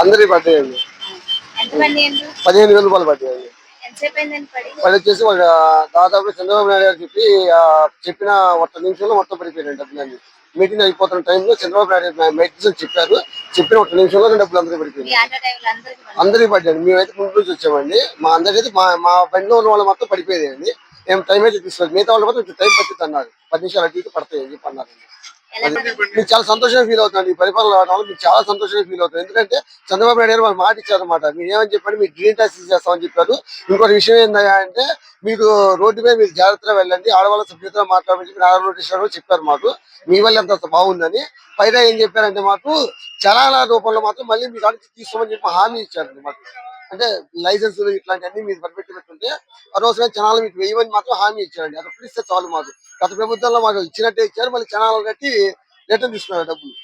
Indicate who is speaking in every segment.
Speaker 1: అందరికి
Speaker 2: పడ్డాయండి పదిహేను వేల రూపాయలు పడ్డాయండి
Speaker 1: ఎంతసేపు అయిందండి పడి?
Speaker 2: వాళ్ళు వచ్చేసి వాళ్ళు దాదాపు చంద్రబాబు నాయుడు గారు చెప్పి చెప్పిన ఒక్క నిమిషంలో మొత్తం పడిపోయారండి డబ్బులన్నీ మీటింగ్ అయిపోతున్న టైంలో చంద్రబాబు నాయుడు గారు మెడిసిన్ చెప్పారు. చెప్పిన ఒక్క నిమిషంలో డబ్బులు అందరికీ
Speaker 1: మీ
Speaker 2: పడిపోయింది
Speaker 1: అందరికీ
Speaker 2: పడ్డాయండి మేమైతే ముందు నుంచి వచ్చామండి. మా అందరికీ మా మా బండిలో ఉన్న వాళ్ళు మొత్తం పడిపోయాయండి మేము టైం అయితే తీసుకోవాలి మిగతా వాళ్ళు మాత్రం కొంచెం టైం పట్టింది అన్నారు. పది నిమిషాలు అటు ఇటు పడతాయి అని చెప్పి అన్నారండి మీకు చాలా సంతోషంగా ఫీల్ అవుతుంది ఈ పరిపాలన రావడం వల్ల మీకు చాలా సంతోషంగా ఫీల్ అవుతుంది. ఎందుకంటే చంద్రబాబు నాయుడు గారు మాట ఇచ్చారన్నమాట. మీరు ఏమని చెప్పండి మీరు గ్రీన్ టాక్స్ చేస్తామని చెప్పారు. ఇంకోటి విషయం ఏంటంటే అంటే మీరు రోడ్డు మీద మీరు జాగ్రత్తగా వెళ్ళండి ఆడవాళ్ళ సభ్యులతో మాట్లాడమని చెప్పి నారా నోటీస్ ఇచ్చారు చెప్పారు మాకు. మీ వల్ల ఎంత బాగుందని. పైన ఏం చెప్పారంటే మాకు చలానా రూపంలో మాత్రం మళ్ళీ మీ కాడికి తీసుకోమని చెప్పి హామీ ఇచ్చారు మాకు. అంటే లైసెన్స్ ఇట్లాంటివన్నీ మీరు పరిపెట్టినట్టుంటే ఆ అనవసరమైన చనాలు మీకు వేయమని మాత్రం హామీ ఇచ్చారండి. అది పిలిస్తే ఇస్తే చాలు మాకు. గత ప్రభుత్వంలో మాకు ఇచ్చినట్టే ఇచ్చారు మళ్ళీ చనాలు కట్టి రిటర్న్ తీసుకున్నారు డబ్బులు.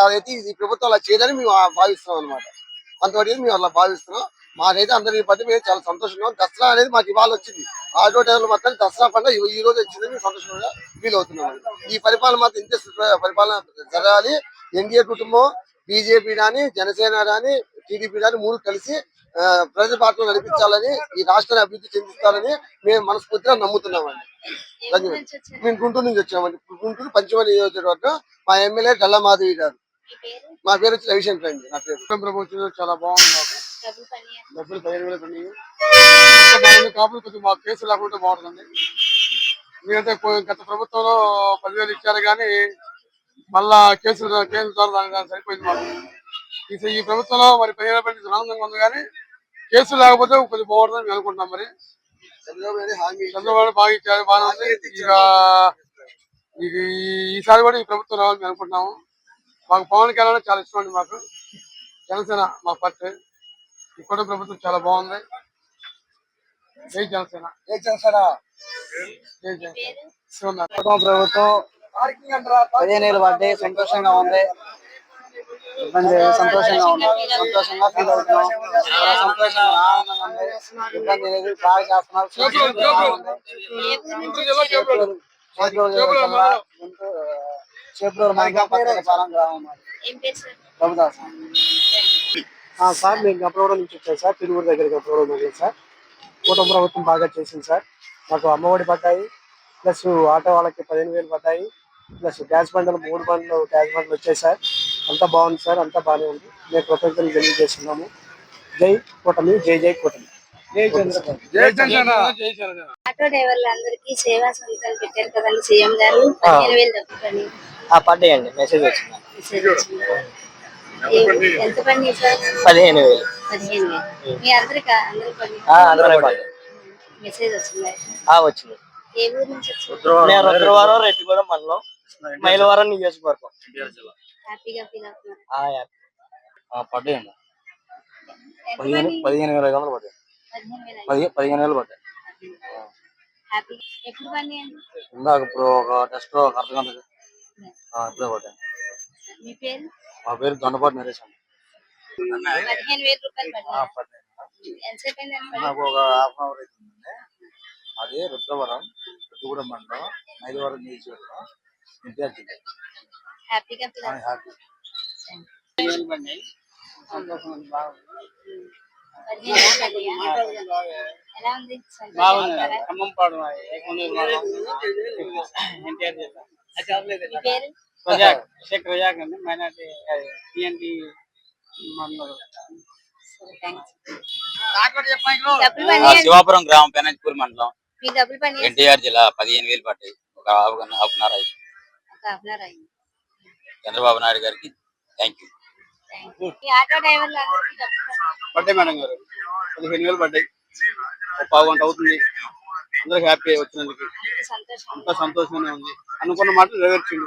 Speaker 2: అదైతే ఈ ప్రభుత్వం అలా చేయదని మేము భావిస్తున్నాం అనమాట అంతవరకు మేము అలా భావిస్తున్నాం. మాకైతే అందరి బట్టి మేము చాలా సంతోషంగా దసరా అనేది మాకు ఇవాళ వచ్చింది. ఆటో టైంలో మాత్రం దసరా పండుగ ఈ- రోజు వచ్చింది. మేము సంతోషంగా ఫీల్ అవుతున్నాం ఈ పరిపాలన మాత్రం ఇంత పరిపాలన జరగాలి. ఎన్డీఏ కుటుంబం బీజేపీ కానీ జనసేన కానీ టీడీపీ కానీ మూడు కలిసి పార్టీలు నడిపించాలని ఈ రాష్ట్రాన్ని అభివృద్ధి చెందిస్తారని మేము మనస్ఫూర్తిగా నమ్ముతున్నామండి. మేము గుంటూరు నుంచి వచ్చామండి. గుంటూరు పంచమల్లి నియోజకవర్గం మా ఎమ్మెల్యే గల్లా మాధవి గారు.
Speaker 1: మీ పేరు?
Speaker 2: మా వచ్చి రవిశంకర్ అండి. నా పేరు. ప్రభుత్వం చాలా బాగుంది
Speaker 1: డబ్బులు
Speaker 2: పదిహేను వేలు కాకపోతే కొంచెం మాకు కేసులు లేకుండా బాగుంటుందండి పో- గత ప్రభుత్వంలో పదివేలు ఇచ్చారు కానీ మళ్ళా కేసులు కేసుల ద్వారా సరిపోయింది మాకు. ఈ- ప్రభుత్వంలో మరి పదిహేను వేలు ఆనందంగా ఉంది కానీ కేసులు లేకపోతే కొంచెం బాగుంటుందని మేము అనుకుంటున్నాం మరి. చంద్రబాబు బాగా ఇచ్చారు బాగా ఉంది. ఇక ఈసారి కూడా ఈ ప్రభుత్వం రావాలని మేము అనుకుంటున్నాము. మాకు పవన్ కళ్యాణ్ చాలా ఇష్టం అండి మాకు. జనసేన మా పార్టీ. ఈ కూడా ప్రభుత్వం చాలా బాగుంది. జై జనసేన. జై జనసేన. జై జనసేన.
Speaker 3: ప్రభుత్వం పదిహేను ఏళ్ళు పడ్డాయి సంతోషంగా ఉంది. ఇబ్బంది సంతోషంగా ఉంది సంతోషంగా ఫీల్ అవుతున్నాం. చాలా సంతోషంగా ఆనందంగా ఉంది. ఇబ్బంది లేదు బాగా చేస్తున్నారు. ప్రభుదాస్ ఆ, సార్ మేము గప్పవరం నుంచి వచ్చాం సార్. తిరువురు దగ్గరికి గప్పవరం వెళ్ళాం సార్. కుటుంబ ప్రభుత్వం బాగా చేసింది సార్. మాకు అమ్మఒడి పడ్డాయి. ప్లస్ ఆటో వాళ్ళకి పదిహేను వేలు పడ్డాయి. ప్లస్ గ్యాస్ బండ్లు మూడు బండ్లు గ్యాస్ బండ్లు వచ్చాయి సార్. అంతా బాగుంది సార్ అంతా బాగానే ఉంది. మేము కృతజ్ఞతలు తెలియజేస్తున్నాము. జై కూటమి జై జై కూటమి.
Speaker 1: ఆటో డ్రైవర్లు అందరికీ సేవా సంస్థలు పెట్టారు కదండి సీఎం గారు. పదిహేను వేలు
Speaker 3: పడ్డాయండి మెసేజ్ వచ్చింది.
Speaker 1: ఎంత సార్?
Speaker 3: పదిహేను వేలు.
Speaker 1: పదిహేను వేలు. మీ అందరికి
Speaker 3: అందరూ
Speaker 1: మెసేజ్ వచ్చింది?
Speaker 3: వచ్చింది.
Speaker 1: ఏ ఊరు నుంచి వచ్చింది?
Speaker 3: నేను రుద్రవరం రెడ్డిగూడెం మండలం మైలవరం నియోజకవర్గం.
Speaker 1: హ్యాపీగా ఫీల్ అవుతున్నారు.
Speaker 3: ఆ, యా. పడ్డాయండి పదిహేను? పదిహేను వేల ఐదు వందలు పడ్డాయి.
Speaker 1: పదిహేను వేలు.
Speaker 3: పదిహేను పడ్డాయి.
Speaker 1: హ్యాపీ. ఎప్పుడు పడినాయండి
Speaker 3: ఇందాక ఇప్పుడు ఒక టెస్ట్ ఒక అర్ధ గంట ఇప్పుడే పడ్డాయి.
Speaker 1: మీ పేరు?
Speaker 3: మా పేరు దొండపాటి నరేష్ అండి.
Speaker 1: పదిహేను వేల రూపాయలు పడినాయి ఎంతసేపు అయిందండి పడి?
Speaker 3: నాకు ఒక హాఫ్ అవర్ అవుతుందండి. అది రుద్రవరం రుద్రగూడెం మండలం ఐదువరం నియోజకవర్గం జిల్లా
Speaker 1: హ్యాపీగా? ఎలా ఉంది
Speaker 3: అండి. మైనార్టీ టీఎన్టీ
Speaker 4: శివాపురం గ్రామం పెనంచపూర్ మండలం. ఎన్టీఆర్ జిల్లా పదిహేను వేలు పడ్డాయి ఒక హాఫ్ అన్ అవర్ అయింది చంద్రబాబు నాయుడు గారికి థ్యాంక్ యూ.
Speaker 3: పడ్డాయి మేడం గారు. పదిహేను వేలు పడ్డాయి. ఒక పావు గంట అవుతుంది. అందరికి హ్యాపీ వచ్చినందుకు. అంతా సంతోషంగానే ఉంది. అనుకున్న మాట నెరవేర్చిండు.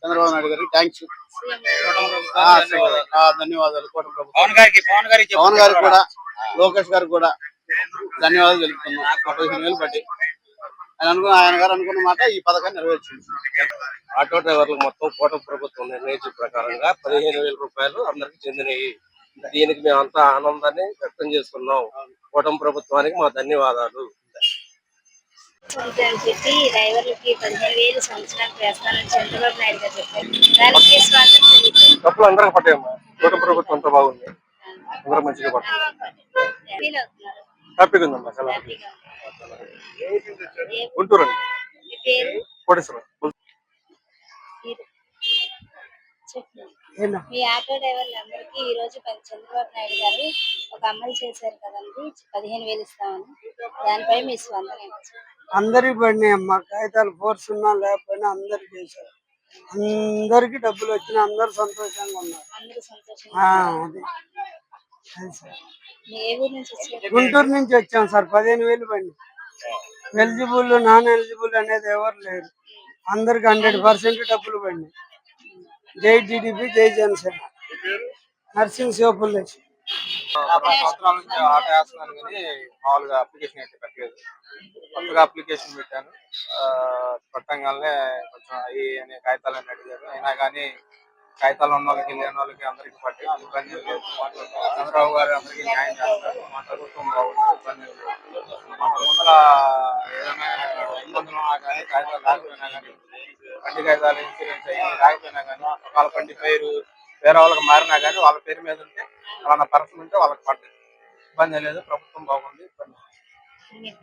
Speaker 3: చంద్రబాబు నాయుడు గారికి థ్యాంక్స్ ధన్యవాదాలు.
Speaker 4: పవన్ గారికి పవన్ గారికి
Speaker 3: కూడా లోకేష్ గారికి కూడా ధన్యవాదాలు తెలుపుతున్నాం. ఆ పదిహేను వేలు పట్టి ఆయన అనుకున్న ఆయన గారు అనుకున్న మాట ఈ పథకాన్ని నెరవేర్చింది
Speaker 5: ఆటో డ్రైవర్లకు మొత్తం కూటమి ప్రభుత్వం నిర్ణయించిన ప్రకారంగా పదిహేను వేల రూపాయలు అందరికి చెందినవి. దీనికి మేమంతా ఆనందాన్ని వ్యక్తం చేస్తున్నాం. కూటమి ప్రభుత్వానికి మా ధన్యవాదాలు.
Speaker 1: చెప్పి డ్రైవర్లకి పదిహేను వేలు సంవత్సరానికి వేస్తానని చంద్రబాబు నాయుడు గారు చెప్పారు. దానికి స్వాగతం తెలియదు
Speaker 3: డబ్బులు అందరికి పట్టాయమ్మా. కూటమి ప్రభుత్వం అంతా బాగుంది. అందరూ మంచిగా పట్టారు హ్యాపీగా ఉందమ్మా. చాలా గుంటూరు అండి.
Speaker 1: మీ పేరు?
Speaker 3: కోటేశ్వరం
Speaker 1: మీ ఆటో డ్రైవర్లు అందరికీ ఈ రోజు చంద్రబాబు నాయుడు గారు ఒక అమలు చేశారు కదండి. పదిహేను వేలు ఇస్తామని. దానిపై మీ స్పందన ఏంటి?
Speaker 6: అందరికి పడినాయి అమ్మ. కాగితాలు ఫోర్స్ ఉన్నా లేకపోయినా అందరికి చేశారు. అందరికి డబ్బులు వచ్చిన అందరు సంతోషంగా ఉన్నారు.
Speaker 1: అందరూ
Speaker 6: గుంటూరు నుంచి వచ్చాం సార్. పదిహేను వేలు పడి ఎలిజిబుల్ నాన్ ఎలిజిబుల్ అనేది ఎవరు లేరు. అందరికి హండ్రెడ్ పర్సెంట్ డబ్బులు పడినాయి. జై టీడీపీ జై జనసేన. నర్సింగ్ శివపుల్లేష్
Speaker 7: పది సంవత్సరాల నుంచి ఆట వేస్తున్నాను కానీ మామూలుగా అప్లికేషన్ అయితే పెట్టలేదు. కొత్తగా అప్లికేషన్ పెట్టాను. ఆ, పెట్టంగానే కొంచెం అవి అనే కాగితాలు అడిగారు. అయినా కానీ కాగితాలు ఉన్న వాళ్ళకి లేని వాళ్ళకి అందరికి పట్టి ఇబ్బంది చంద్రబాబు గారు అందరికీ న్యాయం చేస్తారు. మా ప్రభుత్వం బాగుంది ఇబ్బంది ముందర ఏదైనా ఇబ్బందులు ఉన్నా కానీ కాగితాలు లేకపోయినా కానీ బండి కాగితాలు ఇన్సూరెన్స్ అయ్యి లేకపోయినా కానీ వాళ్ళ బండి పేరు వేరే వాళ్ళకి మారినా కానీ వాళ్ళ పేరు మీద ఉంటే వాళ్ళ పర్సన్ ఉంటే వాళ్ళకి పడ్డది. ఇబ్బంది లేదు ప్రభుత్వం బాగుంది ఇబ్బంది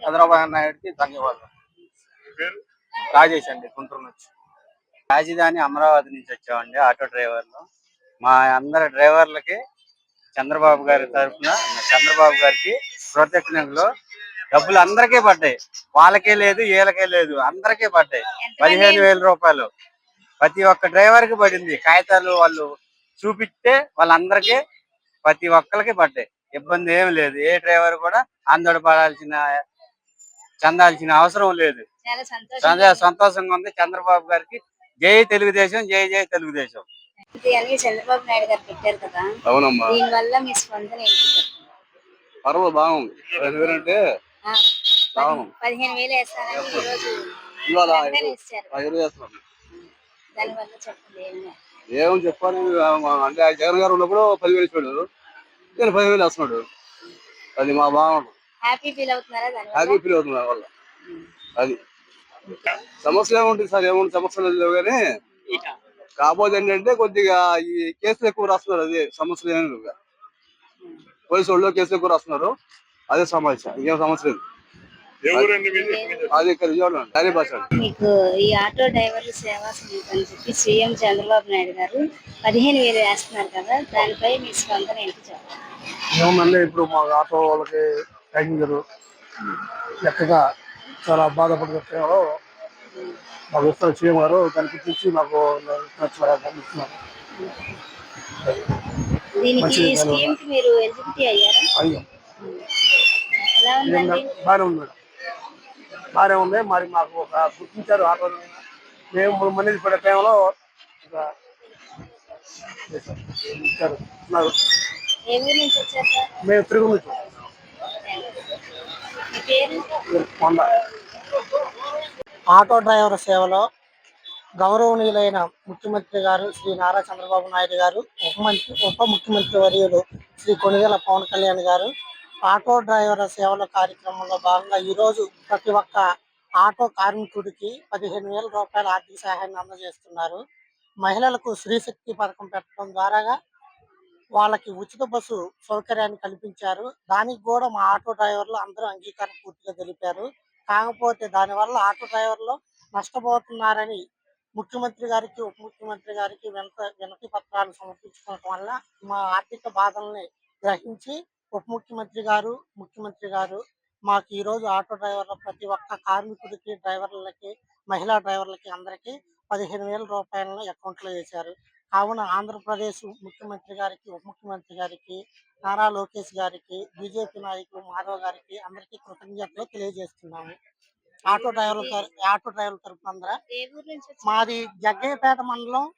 Speaker 7: చంద్రబాబు నాయుడుకి ధన్యవాదాలు. రాజేష్ అండి గుంటూరు నుంచి.
Speaker 8: రాజధాని అమరావతి నుంచి వచ్చామండి ఆటో డ్రైవర్లు. మా అందరి డ్రైవర్లకి చంద్రబాబు గారి తరఫున చంద్రబాబు గారికి కృతజ్ఞతలు. డబ్బులు అందరికీ పడ్డాయి. వాళ్ళకే లేదు వీళ్ళకే లేదు అందరికీ పడ్డాయి. పదిహేను వేల రూపాయలు. ప్రతి ఒక్క డ్రైవర్కి పడింది. కాగితాలు వాళ్ళు చూపిస్తే వాళ్ళందరికీ ప్రతి ఒక్కరికి పడ్డాయి. ఇబ్బంది ఏమి లేదు. ఏ డ్రైవర్ కూడా ఆందోళన పడాల్సిన చెందాల్సిన అవసరం లేదు.
Speaker 1: చాలా
Speaker 8: సంతోషంగా ఉంది. చంద్రబాబు గారికి జై తెలుగుదేశం జై జై తెలుగుదేశం.
Speaker 1: అన్ని చంద్రబాబు నాయుడు గారు పెట్టారు కదా?
Speaker 2: అవునమ్మా.
Speaker 1: దీని వల్ల మీ స్పందన ఏంటి.
Speaker 2: పర్వాలేదు బాగుంది. ఎందుకంటే
Speaker 1: ఆ,
Speaker 2: అవును.
Speaker 1: పదిహేను వేలు వేస్తానని ఈ రోజు
Speaker 2: ఇవాళ
Speaker 1: వెంటనే ఇచ్చారు. దాని వల్ల చెప్పండి ఏమి
Speaker 2: చెప్పాలి? అంటే ఆ జగన్ గారు ఉన్నప్పుడు పదివేలు ఇచ్చాడు. నేను పదివేలు వేస్తున్నాడు. అది మా బాగుంది.
Speaker 1: హ్యాపీ ఫీల్ అవుతున్నారా దాని
Speaker 2: హ్యాపీ ఫీల్ అవుతుంది వల్ల. అది. సమస్యలు ఏముంటుంది సార్? ఏముంటుంది సమస్యలు లేవు కానీ కాకపోతే ఏంటంటే కొద్దిగా ఈ కేసులు ఎక్కువ రాస్తున్నారు అదే సమస్యలు ఏమి లేవు పోలీసు వాళ్ళు కేసులు ఎక్కువ రాస్తున్నారు. అదే సమస్య ఇంకేం సమస్య లేదు. అది
Speaker 1: మీకు ఈ ఆటో డ్రైవర్ల సేవా సమితి అని చెప్పి సీఎం చంద్రబాబు నాయుడు గారు పదిహేను వేలు వేస్తున్నారు కదా దానిపై మీ స్పందన ఏంటి చెప్పండి.
Speaker 3: ఇప్పుడు మా ఆటో వాళ్ళకి ప్యాసింజర్ చక్కగా చాలా మాకు దానికి గురించి మాకు ఇస్తున్నారు
Speaker 1: దీనికి
Speaker 3: మంచిది,
Speaker 1: స్కీమ్కి మీరు ఎలిజిబిలిటీ అయ్యారా?
Speaker 3: అయ్యో.
Speaker 1: ఎలా ఉందండి
Speaker 3: బాగానే ఉంది మేడం బాగానే ఉంది మరి మాకు ఒక గుర్తించారు ఆటో మేము మూడు మంది పడే టైంలో మేము తిరుగు నుంచి.
Speaker 6: ఆటో డ్రైవర్ సేవలో గౌరవనీయులైన ముఖ్యమంత్రి గారు శ్రీ నారా చంద్రబాబు నాయుడు గారు ఉప మంత్రి ఉప ముఖ్యమంత్రి వర్యులు శ్రీ కొణిదెల పవన్ కళ్యాణ్ గారు ఆటో డ్రైవర్ సేవల కార్యక్రమంలో భాగంగా ఈ రోజు ప్రతి ఒక్క ఆటో కార్మికుడికి పదిహేను వేల రూపాయల ఆర్థిక సహాయాన్ని అందజేస్తున్నారు. మహిళలకు స్త్రీశక్తి పథకం పెట్టడం ద్వారాగా వాళ్ళకి ఉచిత బస్సు సౌకర్యాన్ని కల్పించారు. దానికి కూడా మా ఆటో డ్రైవర్లు అందరూ అంగీకారం పూర్తిగా తెలిపారు. కాకపోతే దానివల్ల ఆటో డ్రైవర్లు నష్టపోతున్నారని ముఖ్యమంత్రి గారికి ఉప ముఖ్యమంత్రి గారికి వినత వినతి పత్రాలు సమర్పించుకోవడం వల్ల మా ఆర్థిక బాధల్ని గ్రహించి ఉప ముఖ్యమంత్రి గారు ముఖ్యమంత్రి గారు మాకు ఈ రోజు ఆటో డ్రైవర్ల ప్రతి ఒక్క కార్మికుడికి డ్రైవర్లకి మహిళా డ్రైవర్లకి అందరికీ పదిహేను వేల రూపాయలను అకౌంట్లో వేశారు. కావున ఆంధ్రప్రదేశ్ ముఖ్యమంత్రి గారికి ఉప ముఖ్యమంత్రి గారికి నారా లోకేష్ గారికి బీజేపీ నాయకులు మాధవ్ గారికి అందరికీ కృతజ్ఞతలు తెలియజేస్తున్నాము. ఆటో డ్రైవర్ల తర- ఆటో డ్రైవర్ల
Speaker 1: నుంచి వచ్చారు?
Speaker 6: మాది జగ్గయ్యపేట మండలం.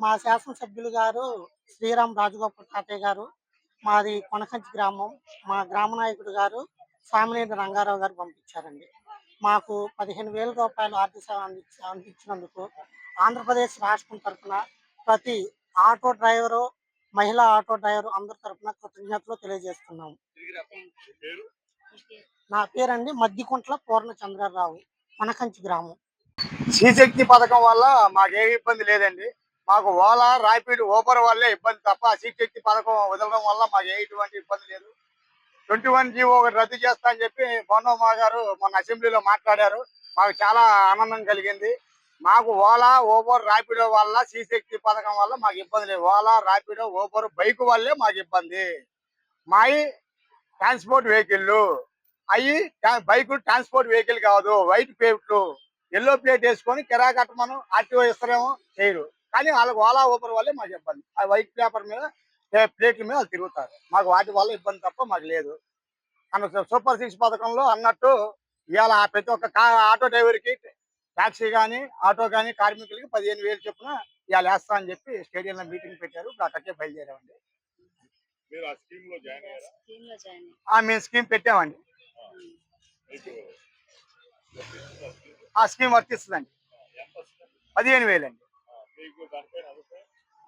Speaker 6: మా శాసనసభ్యులు గారు శ్రీరామ్ రాజగోపాల్ తాతయ్య గారు మాది కొనకంచి గ్రామం. మా గ్రామ నాయకుడు గారు సామినేని రంగారావు గారు పంపించారండి. మాకు పదిహేను వేల రూపాయలు ఆర్థిక సేవ అందించి అందించినందుకు ఆంధ్రప్రదేశ్ రాష్ట్రం తరఫున ప్రతి ఆటో డ్రైవరు మహిళా ఆటో డ్రైవర్ అందరి తరఫున కృతజ్ఞతలు తెలియజేస్తున్నాము నా పేరండి మద్దికుంట్ల పూర్ణ చంద్రరావు కొనకంచి గ్రామం.
Speaker 7: శ్రీశక్తి పథకం వల్ల మాకు ఏ ఇబ్బంది లేదండి.
Speaker 9: మాకు ఓలా ర్యాపిడ్ ఊబర్ వల్లే ఇబ్బంది తప్ప శక్తి పథకం వదలడం వల్ల మాకు ఎటువంటి ఇబ్బంది లేదు. ట్వంటీ వన్ జీవో ఒకటి రద్దు చేస్తా అని చెప్పి బొన్నమ్మ గారు మొన్న అసెంబ్లీలో మాట్లాడారు. మాకు చాలా ఆనందం కలిగింది. మాకు ఓలా ఓబర్ రాపిడో వల్ల శక్తి పథకం వల్ల మాకు ఇబ్బంది లేదు. ఓలా రాపిడో ఓబర్ బైక్ వల్లే మాకు ఇబ్బంది. మాయి ట్రాన్స్పోర్ట్ వెహికల్ అవి బైక్ ట్రాన్స్పోర్ట్ వెహికల్ కాదు వైట్ ప్లేట్లు ఎల్లో ప్లేట్ వేసుకొని కిరా కట్టమను ఆర్టీఓ ఇస్తారేమో చేయరు. కానీ వాళ్ళకి ఓలా ఓపర్ వల్లే మాకు ఇబ్బంది. ఆ వైట్ పేపర్ మీద ప్లేట్ల మీద వాళ్ళు తిరుగుతారు. మాకు వాటి వల్ల ఇబ్బంది తప్ప మాకు లేదు. అన్న సూపర్ సిక్స్ పథకంలో అన్నట్టు ఇవాళ ప్రతి ఒక్క ఆటో డ్రైవర్కి టాక్సీ కానీ ఆటో కానీ కార్మికులకి పదిహేను వేలు చొప్పున ఇవాళ వేస్తా అని చెప్పి స్టేడియంలో మీటింగ్ పెట్టారు. ఇప్పుడు అక్కడికే బయలుదేరామండి.
Speaker 1: స్కీమ్లో జాయిన్ అయ్యారు.
Speaker 9: ఆ మేము స్కీమ్ పెట్టామండి. ఆ. స్కీమ్ వర్తిస్తుందండి. పదిహేను వేలండి.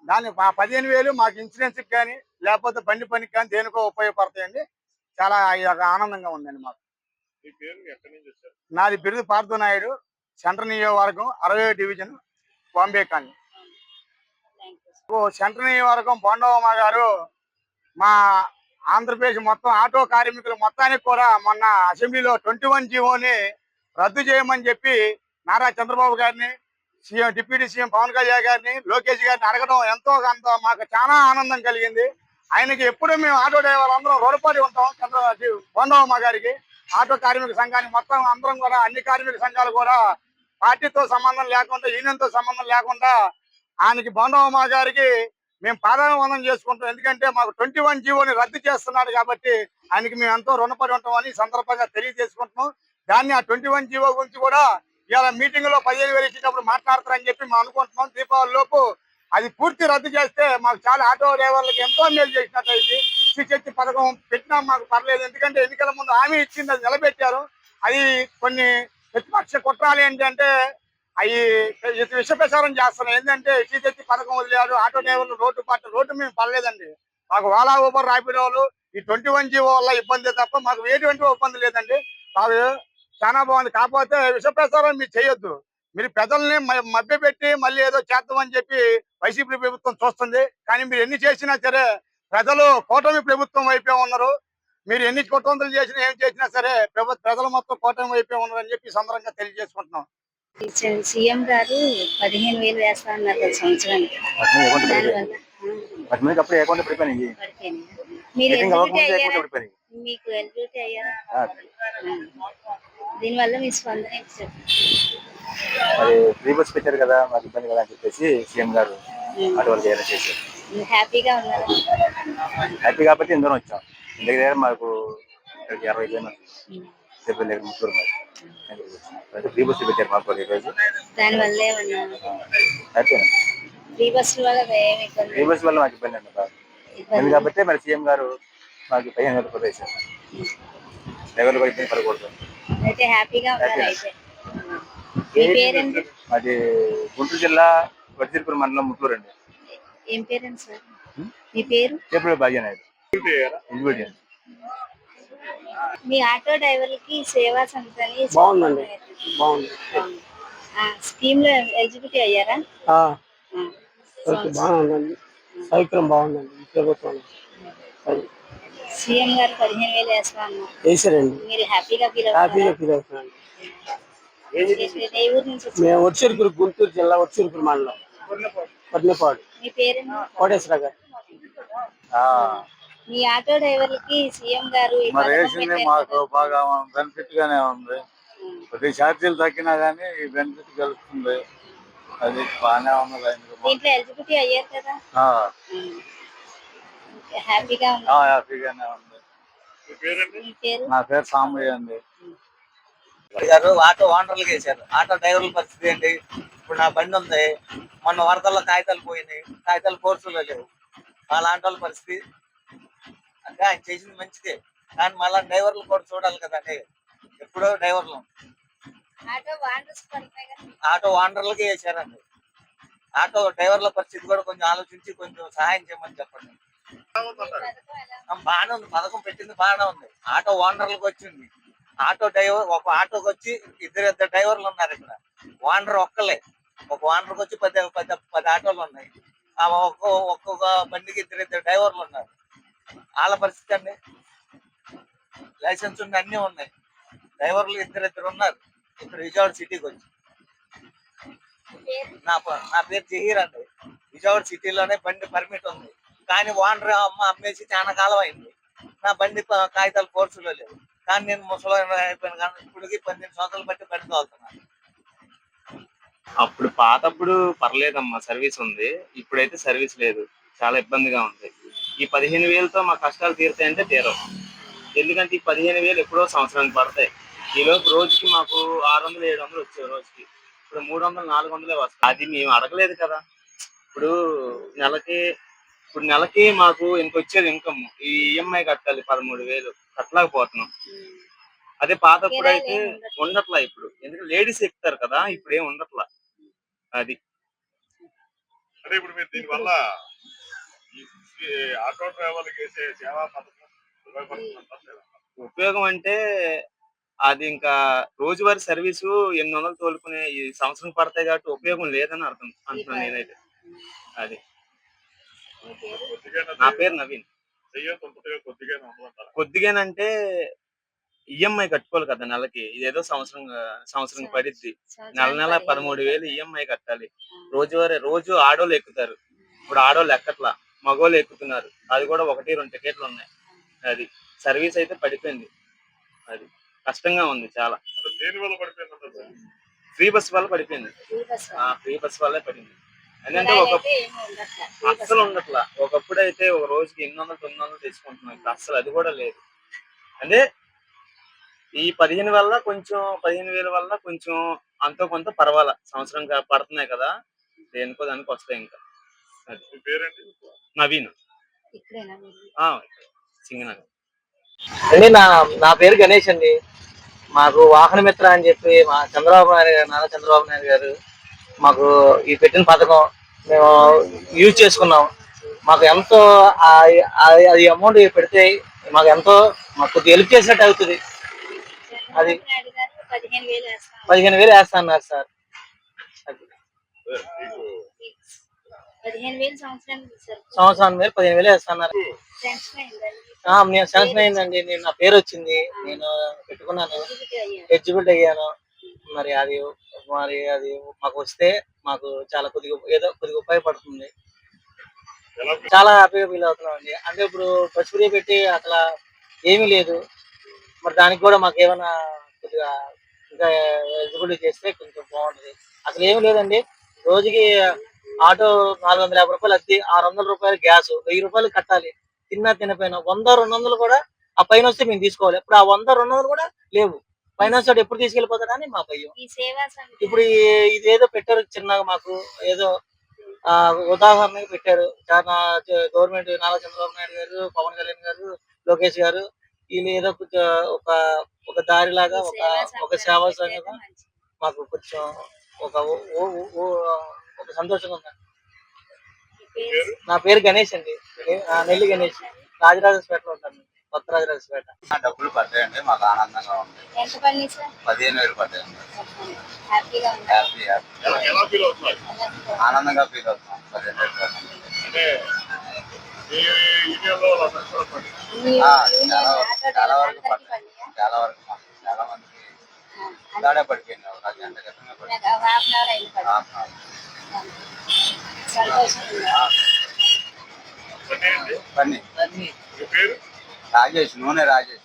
Speaker 9: దాని మా పదిహేను వేలు మాకు ఇన్సూరెన్స్ కానీ లేకపోతే బండి పనికి కానీ దేనికో ఉపయోగపడతాయండి. చాలా ఆనందంగా ఉందండి మాకు. నాది బిరుదు పార్థు నాయుడు సెంట్రల్ నియోజకవర్గం అరవై డివిజన్ బాంబే కాలనీ. ఓ సెంట్రల్ నియోజకవర్గం పాండవమ్మ గారు మా ఆంధ్రప్రదేశ్ మొత్తం ఆటో కార్మికులు మొత్తానికి కూడా మొన్న అసెంబ్లీలో ట్వంటీ వన్ జీవోని రద్దు చేయమని చెప్పి నారా చంద్రబాబు గారిని CM deputy CM Pawan Kalyan గారిని లోకేష్ గారిని అడగడం ఎంతో కొంత మాకు చాలా ఆనందం కలిగింది. ఆయనకి ఎప్పుడు మేము ఆటో డ్రైవర్ అందరం రుణపడి ఉంటాం చంద్ర బొండవమ్మ గారికి. ఆటో కార్మిక సంఘానికి మొత్తం అందరం కూడా అన్ని కార్మిక సంఘాలు కూడా పార్టీతో సంబంధం లేకుండా యూనియన్తో సంబంధం లేకుండా ఆయనకి బొండవమ్మ గారికి మేము పాదాభివందనం చేసుకుంటాం ఎందుకంటే మాకు ట్వంటీ వన్ జీవోని రద్దు చేస్తున్నాడు కాబట్టి ఆయనకి మేము ఎంతో రుణపడి ఉంటామని సందర్భంగా తెలియజేసుకుంటున్నాం. దాన్ని ఆ ట్వంటీ వన్ జీవో గురించి కూడా ఇవాళ మీటింగ్లో పదిహేను వేలు ఇచ్చేటప్పుడు మాట్లాడతారని చెప్పి మేము అనుకుంటున్నాం. దీపావళి లోపు అది పూర్తి రద్దు చేస్తే మాకు చాలా ఆటో డ్రైవర్లకు ఎంతో మేలు చేసినట్టు శ్రీ శక్తి పథకం పెట్టినా మాకు పర్లేదు. ఎందుకంటే ఎన్నికల ముందు హామీ ఇచ్చింది అది నిలబెట్టారు. అది కొన్ని ప్రతిపక్ష కుట్రాలు ఏంటంటే అవి విష ప్రచారం చేస్తున్నాయి. ఏంటంటే శ్రీశక్తి పథకం వదిలేరు ఆటో డ్రైవర్లు రోడ్డు పట్ట రోడ్డు మేము పడలేదండి. మాకు ఓలా ఊబర్ రాపిడోలు ఈ ట్వంటీ వన్ జీవో వల్ల ఇబ్బంది తప్ప మాకు ఎటువంటి ఇబ్బంది లేదండి. మాకు చాలా బాగుంది. కాకపోతే విష ప్రచారం మీరు చేయొద్దు. మీరు పెద్దల్ని మభ్య పెట్టి మళ్ళీ ఏదో చేద్దామని చెప్పి వైసీపీ ప్రభుత్వం చూస్తుంది. కానీ మీరు ఎన్ని చేసినా సరే ప్రజలు కూటమి ప్రభుత్వం వైపే ఉన్నారు. మీరు ఎన్ని కుట్రంతులు చేసినా ఏం చేసినా సరే ప్రభు ప్రజలు మొత్తం కూటమి వైపే ఉన్నారు అని చెప్పి సందర్భంగా తెలియజేసుకుంటున్నాం.
Speaker 1: సీఎం గారు పదిహేను వేలు వేస్తా అన్నారు కదా సంవత్సరానికి. మీకు ఎలిజిబిలిటీ అయ్యారా? దీనివల్ల మీ స్పందన
Speaker 8: ఫ్రీ బస్ పెట్టారు కదా మాకు ఇబ్బంది కదా అని చెప్పేసి సీఎం గారు అటువంటి చేశారు.
Speaker 1: హ్యాపీగా ఉన్నారు?
Speaker 8: హ్యాపీ కాబట్టి ఇందరం వచ్చాం. ఇంటి దగ్గర మాకు అరవై కిలోమీటర్లు చెప్పి దగ్గర ఫ్రీ బస్ పెట్టారు మాకు ఈరోజు.
Speaker 1: దానివల్లే ఫ్రీ వల్ల
Speaker 8: ఫ్రీ వల్ల మాకు ఇబ్బంది అండి బాగా కాబట్టి మరి సీఎం గారు మాకు పదిహేను వేల రూపాయలు వేశారు. కూడా ఇబ్బంది పడకూడదు.
Speaker 1: అయితే హ్యాపీగా
Speaker 8: అది గుంటూరు జిల్లా వడితిరుపూర్ మండలం ముట్టూరు అండి
Speaker 1: ఏం పేరేంటి సార్? మీ పేరు?
Speaker 8: చేపల భాగ్యనాయుడు
Speaker 1: మీ ఆటో డ్రైవర్లకి సేవా సంస్థని
Speaker 3: బాగుందండి. బాగుంది.
Speaker 1: స్కీమ్లో ఎలిజిబిలిటీ అయ్యారా?
Speaker 3: ఆ,
Speaker 1: ఆ.
Speaker 3: ఓకే, బాగుందండి. సౌకర్యం బాగుందండి. ప్రభుత్వం.
Speaker 1: సీఎం గారు పదిహేను వేలు వేస్తా అన్నారు
Speaker 3: వేసారండి.
Speaker 1: మీరు హ్యాపీగా ఫీల్
Speaker 3: హ్యాపీగా ఫీల్ అవుతున్నాను మేము వచ్చేరుకురు గుంటూరు జిల్లా వచ్చేరుకురు మండలం. పట్నపాడు
Speaker 1: మీ పేరేంటి?
Speaker 3: కోటేశ్వర గారు.
Speaker 1: మీ ఆటో డ్రైవర్లకి సీఎం గారు ఈ
Speaker 10: మరి
Speaker 1: పథకం
Speaker 10: వేసింది
Speaker 1: పెట్టారు
Speaker 10: మాకు
Speaker 1: కదా.
Speaker 10: బాగా బెనిఫిట్ గానే ఉంది. కొద్ది ఛార్జీలు తగ్గినా గానీ ఈ బెనిఫిట్ కలుగుతుంది. అది బాగానే ఉన్నది ఆయనకు.
Speaker 1: దీంట్లో ఎలిజిబిలిటీ అయ్యారు కదా.
Speaker 10: ఆ,
Speaker 1: హ్యాపీగా ఉంది.
Speaker 10: ఆ, హ్యాపీగానే ఉంది.
Speaker 1: మీ పేరు?
Speaker 10: నా పేరు సాంబయ్య అండి.
Speaker 11: గారు ఆటో ఓనర్లు వేశారు ఆటో డ్రైవర్ల పరిస్థితి ఏంటి? ఇప్పుడు నా బండి ఉంది. మొన్న వరదల్లో కాగితాలు పోయినాయి. కాగితాలు కోర్సులో లేవు. అలాంటి వాళ్ళ పరిస్థితి? అంటే ఆయన చేసింది మంచిదే. కానీ మళ్ళా డ్రైవర్లు కూడా చూడాలి కదండి. ఎప్పుడో డ్రైవర్లు.
Speaker 1: ఆటో పడతాయి కదా.
Speaker 11: ఆటో ఓనర్లకి వేశారండి. ఆటో డ్రైవర్ల పరిస్థితి కూడా కొంచెం ఆలోచించి కొంచెం సహాయం చేయమని చెప్పండి. బాగానే ఉంది. పథకం పెట్టింది బాగానే ఉంది. ఆటో ఓనర్లకు వచ్చింది. ఆటో డ్రైవర్ ఒక ఆటోకి వచ్చి ఇద్దరు ఇద్దరు డ్రైవర్లు ఉన్నారు ఇక్కడ. ఓనర్ ఒక్కలే. ఒక ఓనర్కి వచ్చి పది పది పది ఆటోలు ఉన్నాయి. ఆ ఒక్కో ఒక్కొక్క బండికి ఇద్దరు ఇద్దరు డ్రైవర్లు ఉన్నారు. వాళ్ళ పరిస్థితి అండి. లైసెన్స్ ఉన్న అన్నీ ఉన్నాయి. డ్రైవర్లు ఇద్దరు ఇద్దరు ఉన్నారు. ఇక్కడ విజయవాడ సిటీకి వచ్చి. నా నా పేరు జహీర్ అండి. విజయవాడ సిటీలోనే బండి పర్మిట్ ఉంది. కానీ ఓనర్ అమ్మ అమ్మేసి చాలా కాలం అయింది. నా బండి కాగితాలు కోర్సులో లేవు. కానీ నేను ముసలి అయిపోయాను కానీ ఇప్పటికి పన్నెండు సంవత్సరాలు బట్టి బండి తోలుతున్నాను
Speaker 12: అప్పుడు పాతప్పుడు పర్లేదమ్మా సర్వీస్ ఉంది. ఇప్పుడైతే సర్వీస్ లేదు. చాలా ఇబ్బందిగా ఉంది. ఈ పదిహేను వేలతో మా కష్టాలు తీరుతాయంటే తీరవు. ఎందుకంటే ఈ పదిహేను వేలు ఎప్పుడో సంవత్సరానికి పడతాయి. ఈ లోపు రోజుకి మాకు ఆరు వందలు ఏడు వందలు వచ్చాయి రోజుకి. ఇప్పుడు మూడు వందలు నాలుగు వందలే వస్తాయి. అది మేము అడగలేదు కదా. ఇప్పుడు నెలకి ఇప్పుడు నెలకి మాకు ఇంక వచ్చేది ఇన్కమ్ ఈ ఈఎంఐ కట్టాలి పదమూడు వేలు. కట్టలేకపోతున్నాం. అదే పాతప్పుడు అయితే ఉండట్లా ఇప్పుడు. ఎందుకంటే లేడీస్ ఎక్కుతారు కదా ఇప్పుడు ఏం ఉండట్లా. అది.
Speaker 13: అంటే ఇప్పుడు మీరు దీనివల్ల ఆటో డ్రైవర్లకు వేసే సేవా పథకం ఉపయోగపడుతుందంటారా?
Speaker 12: ఉపయోగం అంటే అది ఇంకా రోజువారీ సర్వీసు ఎనిమిది వందలు తోలుకునే ఈ సంవత్సరం పడతాయి కాబట్టి ఉపయోగం లేదని అర్థం అంటున్నాను నేనైతే. అది.
Speaker 13: కొద్దిగా
Speaker 12: నా పేరు నవీన్. కొద్దిగానంటే ఈఎంఐ కట్టుకోవాలి కదా నెలకి. ఇదేదో సంవత్సరం సంవత్సరం పడిద్ది. నెల నెల పదమూడు వేలు ఈఎంఐ కట్టాలి. రోజువారీ రోజు ఆడోళ్ళు ఎక్కుతారు. ఇప్పుడు ఆడోళ్ళు ఎక్కట్లా? మగోళ్ళు ఎక్కుతున్నారు. అది కూడా ఒకటి రెండు టికెట్లు ఉన్నాయి. అది సర్వీస్ అయితే పడిపోయింది. అది కష్టంగా ఉంది చాలా? ఫ్రీ బస్ వల్ల పడిపోయింది. ఆ ఫ్రీ బస్ వల్లే పడింది. ఎందుకంటే ఒక అస్సలు ఉండట్లా. ఒకప్పుడు అయితే ఒక రోజుకి ఎనిమిది వందలు తొమ్మిది వందలు తీసుకుంటున్నాం. ఇప్పుడు అస్సలు అది కూడా లేదు. అంటే ఈ పదిహేను వల్ల కొంచెం పదిహేను వేల వల్ల కొంచెం అంతో కొంత పర్వాలా. సంవత్సరం పడుతున్నాయి కదా. దేనికో దానికి వస్తాయి ఇంకా.
Speaker 13: మీ పేరేంటి
Speaker 12: నవీన్.
Speaker 1: ఇక్కడేనా మీరు?
Speaker 12: ఆ, సింగనగర్.
Speaker 11: అండి నా నా పేరు గణేష్ అండి. మాకు వాహన మిత్ర అని చెప్పి మా చంద్రబాబు నాయుడు గారు నారా చంద్రబాబు నాయుడు గారు మాకు ఈ పెట్టిన పథకం మేము యూజ్ చేసుకున్నాం. మాకు ఎంతో అది అమౌంట్ పెడితే మాకు ఎంతో మాకు కొద్దిగా హెల్ప్ చేసినట్టు అవుతుంది. అది
Speaker 1: పదిహేను వేలు వేస్తా
Speaker 11: అన్నారు సార్ అది
Speaker 13: మీకు
Speaker 1: పదిహేను వేలు సంవత్సరానికి సార్
Speaker 11: సంవత్సరానికి వేలు పదిహేను వేలు వేస్తా అన్నారు
Speaker 1: టెన్షన్ అయిందండి.
Speaker 11: ఆ, నేను శాంక్షన్ అయిందండి. నేను నా పేరు వచ్చింది నేను పెట్టుకున్నాను. ఎగ్జిబిట్ అయ్యాను. మరి అది మరి అది మాకు వస్తే మాకు చాలా కొద్దిగా ఏదో కొద్దిగా ఉపయోగపడుతుంది. చాలా హ్యాపీగా ఫీల్ అవుతున్నాం అండి అంటే ఇప్పుడు బస్ ఫ్రీ పెట్టి అసలు ఏమీ లేదు. మరి దానికి కూడా మాకు ఏమైనా కొద్దిగా ఇంకా ఎగ్జిబిట్ చేస్తే కొంచెం బాగుంటుంది. అసలు ఏమీ లేదండి. రోజుకి ఆటో నాలుగు వందల యాభై రూపాయలు అద్దె ఆరు వందల రూపాయలు గ్యాస్ వెయ్యి రూపాయలు కట్టాలి. తిన్నా తినపోయినా వంద రెండు వందలు కూడా ఆ పైన వస్తే మేము తీసుకోవాలి. ఇప్పుడు ఆ వంద రెండు వందలు కూడా లేవు. ఫైనాన్స్ వాడు ఎప్పుడు తీసుకెళ్ళిపోతాడని మా భయం. ఇప్పుడు ఈ- ఇదేదో పెట్టారు చిన్నగా మాకు ఏదో ఆ ఉదాహరణకి పెట్టారు. చాలా గవర్నమెంట్ నారా చంద్రబాబు నాయుడు గారు పవన్ కళ్యాణ్ గారు లోకేష్ గారు వీళ్ళు ఏదో కొంచెం ఒక ఒక దారిలాగా
Speaker 1: ఈ
Speaker 11: ఒక ఒక సేవా సంఘం. మాకు కొంచెం ఒక ఒక సంతోషంగా ఉంది నా పేరు గణేష్ అండి. నెల్లి గణేష్. రాజరాజేశ్వరలో ఉంటాను. కొత్త రాజరాజేశ్వర
Speaker 4: డబ్బులు పడ్డాయండి మాకు ఆనందంగా ఉంది.
Speaker 1: ఎంత పని సార్?
Speaker 4: పదిహేను వేలు పడ్డాయండి హ్యాపీ హ్యాపీ. ఆనందంగా ఫీల్ అవుతున్నాం. పదిహేను వేలు చాలా వరకు చాలా వరకు పడ్డాయి? చాలా వరకు చాలా మందికి ఇలానే పడిపోయింది ఒక గంట క్రితమే పడిపోయింది రాజేష్ నూనె రాజేష్.